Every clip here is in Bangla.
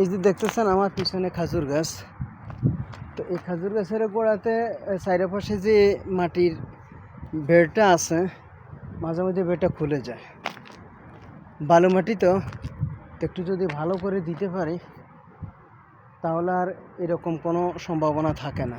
এই যে দেখতেছেন আমার পিছনে খাজুর গাছ। তো এই খাজুর গাছের গোড়াতে চারিপাশে যে মাটির বেড়টা আছে, মাঝে মাঝে বেড়টা খুলে যায়। বালু মাটি তো তো একটু যদি ভালো করে দিতে পারি, তাহলে আর এরকম কোনো সম্ভাবনা থাকে না।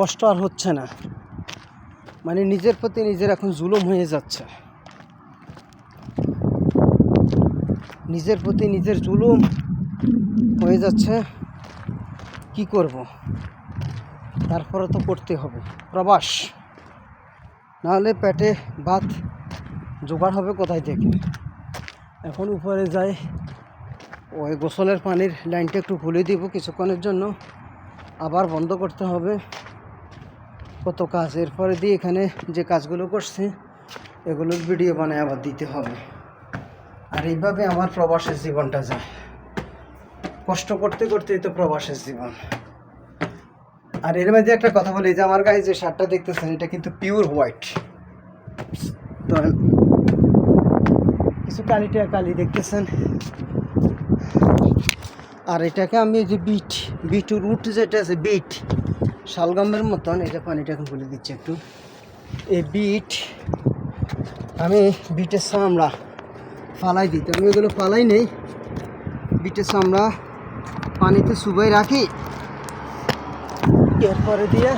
কষ্ট আর হচ্ছে না। মানে নিজের প্রতি নিজের এখন জুলুম হয়ে যাচ্ছে। নিজের প্রতি নিজের জুলুম হয়ে যাচ্ছে। কি করব? তারপরে তো করতে হবে। প্রবাস। নাহলে পেটে ভাত জোগাড় হবে কোথায় থেকে? এখন উপরে যাই। ওই গোসলের পানির লাইনটা একটু খুলে দিব কিছুক্ষণের জন্য। আবার বন্ধ করতে হবে। কত কাজ। এরপরে দিয়ে এখানে যে কাজগুলো করছে, এগুলোর ভিডিও বানায় আবার দিতে হবে। আর এইভাবে আমার প্রবাসের জীবনটা যায়। কষ্ট করতে করতেই তো প্রবাসের জীবন। আর এর মধ্যে একটা কথা বলি যে আমার গায়ে যে শার্টটা দেখতেছেন, এটা কিন্তু পিওর হোয়াইট তো কিছু কালিটা কালি দেখতেছেন। আর এটাকে আমি যে বিট বিট রুট যেটা আছে বিট শালগমের মতন এটা পানিটা এখন বলে দিচ্ছি একটু। এই বিট, আমি বিটের চামড়া ফালাই দিই। তো আমি ওগুলো ফালাই নেই। বিটের চামড়া পানিতে চুবাই রাখি। এরপরে দিয়ে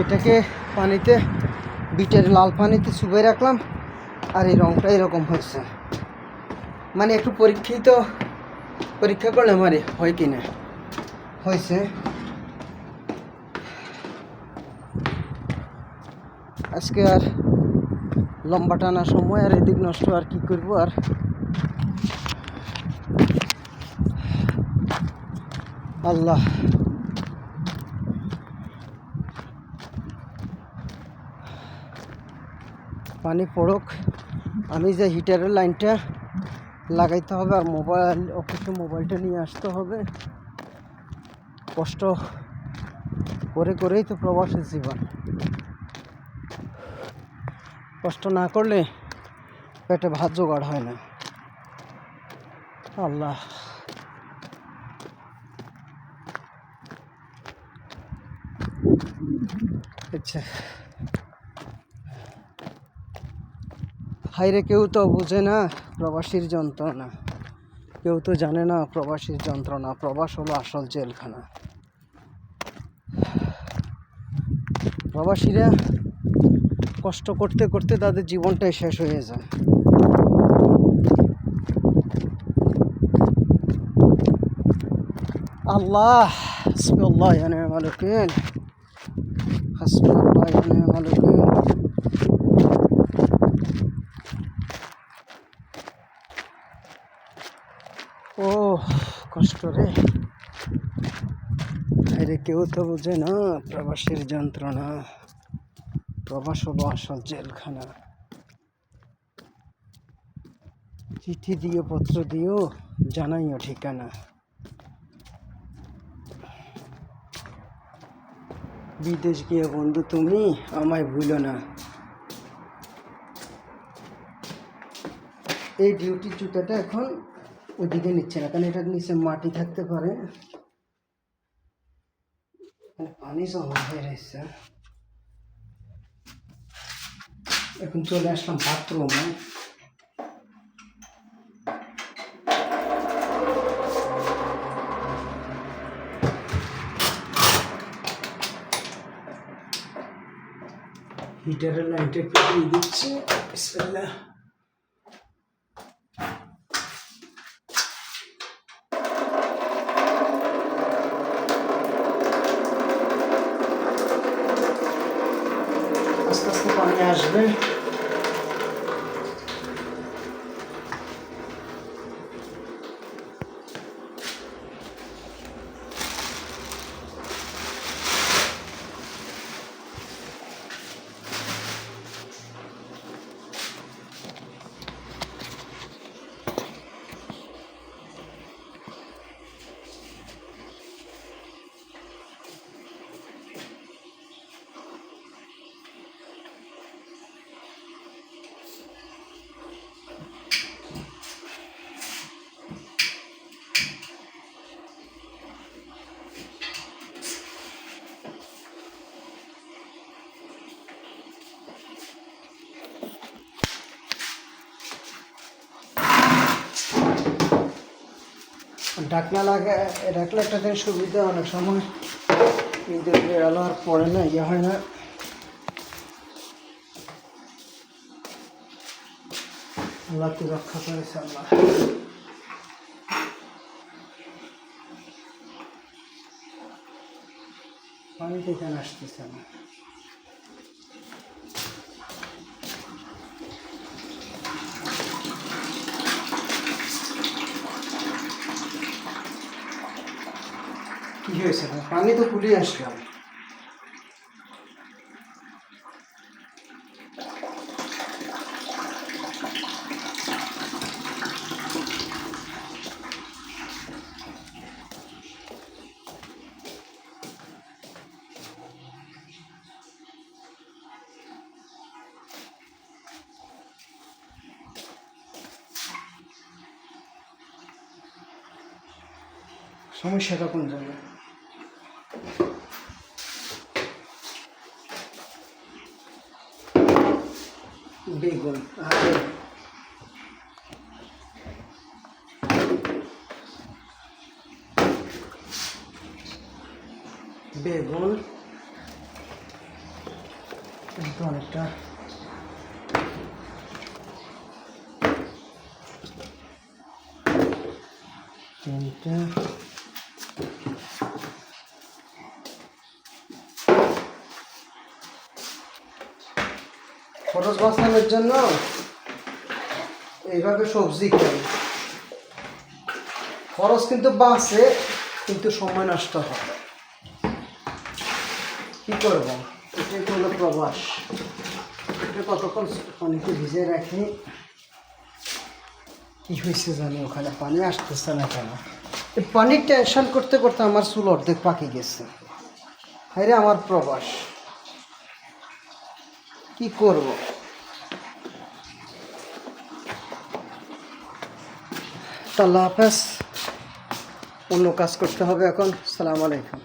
এটাকে পানিতে, বিটের লাল পানিতে চুবাই রাখলাম। আর এই রঙটা এরকম হয়েছে মানে একটু পরীক্ষিত, পরীক্ষা করলে আমারে হয় কি না হয়েছে। আজকে আর লম্বা টানা সময়, আর এদিক নষ্ট আর কি করব আর? আল্লাহ। পানি পড়ুক, আমি যে হিটারের লাইনটা লাগাইতে হবে আর মোবাইল, অফিসে মোবাইলটা নিয়ে আসতে হবে, কষ্ট করে করেই তো প্রবাসের জীবন। কষ্ট না করলে পেটে ভাত জোগাড় হয় না। আল্লাহ। আচ্ছা। হাইরে কেউ তো বুঝে না, প্রবাসীর যন্ত্রণা। কেউ তো জানে না প্রবাসীর যন্ত্রণা। প্রবাস হলো আসল জেলখানা। প্রবাসীরা কষ্ট করতে করতে তাদের জীবনটাই শেষ হয়ে যায়। আল্লাহ ও কষ্ট রে। আরে কেউ তো বুঝে না, প্রবাসীর যন্ত্রণা। প্রবাস হলো আসল জেলখানা। চিঠি দিও, পত্র দিও, জানাইও ঠিকানা। বিদেশ গিয়ে বন্ধু, তুমি আমায় ভুলো না। এই ডিউটির জুতাটা এখন ওইদিকে নিচ্ছে না, কারণ এটা নিচে মাটি থাকতে পারে। এখানে পানি জমা হয়ে রয়েছে। এখন চলে আসলাম বাথরুমে হিটারের লাইনটা একটু দিয়ে দিচ্ছি বিসমিল্লাহ আস্তে আস্তে পানি আসবে ঢাকনা লাগা রাখলে একটা দিন সুবিধা, অনেক সময় কিন্তু আলো আর পড়ে না ইয়ে হয় না। আল্লাহ তো রক্ষা করেছে, আল্লাহ। পানি এখানে আসতেছে না হয়েছে পানি তো খুলে আসলাম। সমস্যাটা কোন জায়গায়? বেগুন। আরে বেগুন কিন্তু অনেকটা তিনটা। খরচ বাঁচানোর জন্য এইভাবে সবজি খাই। খরচ কিন্তু বাঁচে, কিন্তু সময় নষ্ট হয়। কি করব? এটাই হলো প্রবাস। এটা কতক্ষণ পানিতে ভিজে রাখি? কি হয়েছে জানি, ওখানে পানি আসতেছে না কেন? পানির টেনশন করতে করতে আমার চুল অর্ধেক পাকি গেছে। হাইরে আমার প্রবাস। কি করব? আল্লাহ হাফেজ অন্য কাজ করতে হবে এখন। সালাম আলাইকুম।